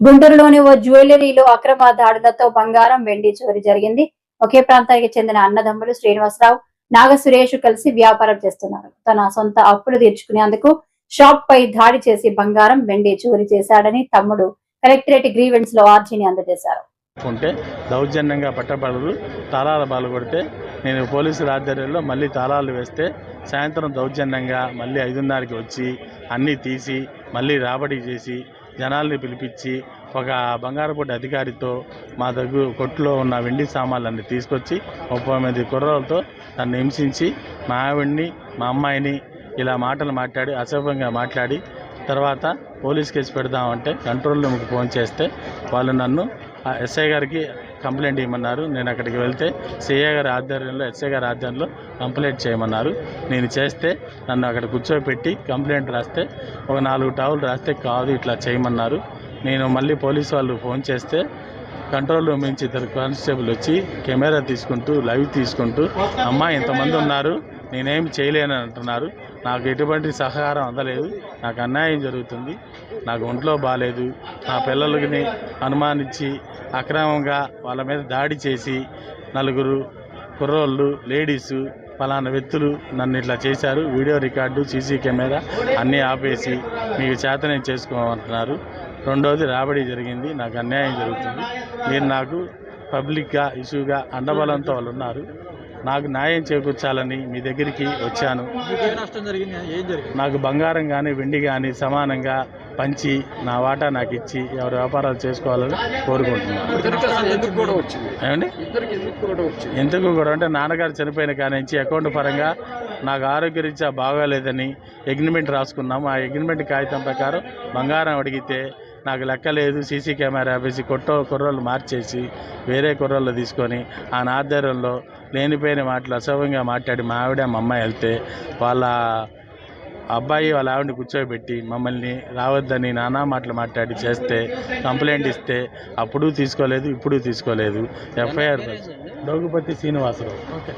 గుంటూరులోని ఓ జ్యువెలరీలో అక్రమ దాడులతో బంగారం వెండి చోరీ జరిగింది. ఒకే ప్రాంతానికి చెందిన అన్నదమ్ములు శ్రీనివాసరావు నాగ సురేష్ కలిసి వ్యాపారం చేస్తున్నారు. తన సొంత అప్పులు తీర్చుకునేందుకు షాప్ పై దాడి చేసి బంగారం వెండి చోరీ చేశాడని తమ్ముడు కలెక్టరేట్ గ్రీవెన్స్లో ఆర్జీని అందజేశారు. ఉంటే దౌర్జన్యంగా పట్టబడరు తాళాల బాలు కొడితే నేను పోలీసుల ఆధ్వర్యంలో మళ్ళీ తాళాలు వేస్తే సాయంత్రం దౌర్జన్యంగా మళ్ళీ ఐదున్నరకి వచ్చి అన్నీ తీసి మళ్ళీ రాబడి చేసి జనాల్ని పిలిపించి ఒక బంగారపూడి అధికారితో మా దగ్గర కొట్టులో ఉన్న వెండి సామాన్లన్నీ తీసుకొచ్చి ముప్పై మంది కుర్రలతో నన్ను హింసించి మా ఆవిడ్ని మా అమ్మాయిని ఇలా మాటలు మాట్లాడి అసభ్యంగా మాట్లాడి తర్వాత పోలీస్ కేసు పెడదామంటే కంట్రోల్ రూమ్కి ఫోన్ చేస్తే వాళ్ళు నన్ను ఆ ఎస్ఐ గారికి కంప్లైంట్ ఇవ్వమన్నారు. నేను అక్కడికి వెళ్తే సిఏ గారి ఆధ్వర్యంలో ఎస్ఏ గారి ఆధ్వర్యంలో కంప్లైంట్ చేయమన్నారు. నేను చేస్తే నన్ను అక్కడ కూర్చోబెట్టి కంప్లైంట్ రాస్తే ఒక నాలుగు టావులు రాస్తే కాదు ఇట్లా చేయమన్నారు. నేను మళ్ళీ పోలీస్ వాళ్ళు ఫోన్ చేస్తే కంట్రోల్ రూమ్ నుంచి ఇద్దరు కానిస్టేబుల్ వచ్చి కెమెరా తీసుకుంటూ లైవ్ తీసుకుంటూ అమ్మ ఇంతమంది ఉన్నారు నేనేం చేయలేను అంటున్నారు. నాకు ఎటువంటి సహకారం అందలేదు. నాకు అన్యాయం జరుగుతుంది. నాకు ఒంట్లో బాగాలేదు నా పిల్లలకి అనుమానించి అక్రమంగా వాళ్ళ మీద దాడి చేసి నలుగురు కుర్రోళ్ళు లేడీసు పలానా వ్యక్తులు నన్ను ఇట్లా చేశారు. వీడియో రికార్డు సీసీ కెమెరా అన్నీ ఆపేసి మీకు చేతనే చేసుకోమంటున్నారు. రెండోది రాబడి జరిగింది. నాకు అన్యాయం జరుగుతుంది. మీరు నాకు పబ్లిక్గా ఇష్యూగా అండబలంతో వాళ్ళు ఉన్నారు. నాకు న్యాయం చేకూర్చాలని మీ దగ్గరికి వచ్చాను. నాకు బంగారం కానీ వెండి కానీ సమానంగా పంచి నా వాటా నాకు ఇచ్చి ఎవరి వ్యాపారాలు చేసుకోవాలని కోరుకుంటున్నాను. ఎందుకు కూడా ఏమండి? ఎందుకు కూడా? అంటే నాన్నగారు చనిపోయిన కాడి నుంచి అకౌంట్ పరంగా నాకు ఆరోగ్యరీత్యా బాగాలేదని అగ్రిమెంట్ రాసుకున్నాము. ఆ అగ్రిమెంట్ కాగితం ప్రకారం బంగారం అడిగితే నాకు లెక్క లేదు సీసీ కెమెరా వేసి కొట్టో కుర్రోళ్ళు మార్చేసి వేరే కుర్రోళ్ళు తీసుకొని ఆ ఆధ్వర్యంలో లేనిపోయిన మాటలు అసభ్యంగా మాట్లాడి మా ఆవిడ మా అమ్మాయి వెళ్తే వాళ్ళ అబ్బాయి వాళ్ళ ఆవిడని కూర్చోబెట్టి మమ్మల్ని రావద్దని నానా మాటలు మాట్లాడి చేస్తే కంప్లైంట్ ఇస్తే అప్పుడు తీసుకోలేదు ఇప్పుడు తీసుకోలేదు. ఎఫ్ఐఆర్ డోగుపతి శ్రీనివాసరావు. ఓకే.